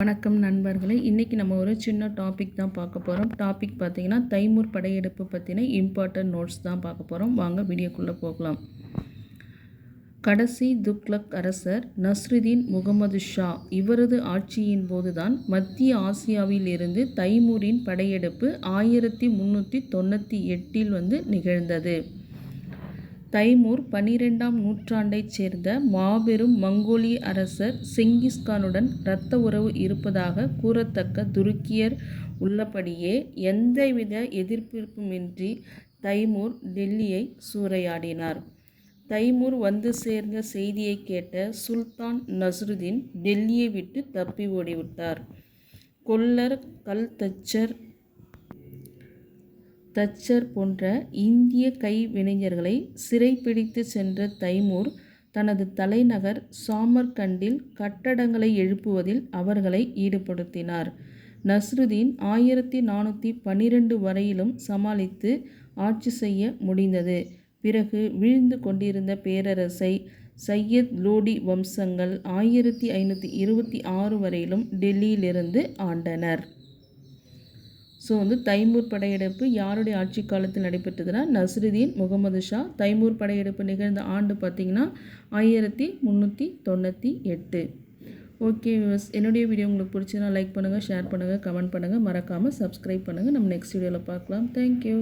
வணக்கம் நண்பர்களே. இன்றைக்கி நம்ம ஒரு சின்ன டாபிக் தான் பார்க்க போகிறோம் டாபிக் பார்த்திங்கன்னா தைமூர் படையெடுப்பு பற்றின இம்பார்ட்டன்ட் நோட்ஸ் தான் பார்க்க போகிறோம் வாங்க வீடியோக்குள்ளே போகலாம். கடைசி துக்லக் அரசர் நஸ்ருதீன் முகமது ஷா இவரது ஆட்சியின் போதுதான் மத்திய ஆசியாவில் இருந்து தைமூரின் படையெடுப்பு ஆயிரத்தி முந்நூற்றி தொண்ணூற்றி எட்டில் வந்து நிகழ்ந்தது. தைமூர் பனிரெண்டாம் நூற்றாண்டைச் சேர்ந்த மாபெரும் மங்கோலிய அரசர் செங்கிஸ்கானுடன் இரத்த உறவு இருப்பதாக கூறத்தக்க துருக்கியர் உள்ளபடியே எந்தவித எதிர்ப்புமின்றி தைமூர் டெல்லியை சூறையாடினார். தைமூர் வந்து சேர்ந்த செய்தியை கேட்ட சுல்தான் நஸ்ருதீன் டெல்லியை விட்டு தப்பி ஓடிவிட்டார். கொல்லர் கல்தச்சர் தச்சர் போன்ற இந்திய கைவினைஞர்களை சிறைப்பிடித்து சென்ற தைமூர் தனது தலைநகர் சாமர்கண்டில் கட்டடங்களை எழுப்புவதில் அவர்களை ஈடுபடுத்தினார். நஸ்ருதீன் ஆயிரத்தி நானூற்றி பன்னிரண்டு வரையிலும் சமாளித்து ஆட்சி செய்ய முடிந்தது. பிறகு வீழ்ந்து கொண்டிருந்த பேரரசை சையத் லோடி வம்சங்கள் ஆயிரத்தி ஐநூற்றி இருபத்தி ஆறு வரையிலும் டெல்லியிலிருந்து ஆண்டனர். ஸோ வந்து தைமூர் படையெடுப்பு யாருடைய ஆட்சி காலத்தில் நடைபெற்றதுன்னா நஸ்ருதீன் முகமது ஷா. தைமூர் படையெடுப்பு நிகழ்ந்த ஆண்டு பார்த்திங்கன்னா ஆயிரத்தி முந்நூற்றி தொண்ணூற்றி எட்டு. ஓகே விவஸ் என்னுடைய வீடியோ உங்களுக்கு பிடிச்சதுன்னா லைக் பண்ணுங்கள் ஷேர் பண்ணுங்கள் கமெண்ட் பண்ணுங்கள் மறக்காமல் சப்ஸ்கிரைப் பண்ணுங்கள் நம்ம நெக்ஸ்ட் வீடியோவில் பார்க்கலாம். தேங்க்யூ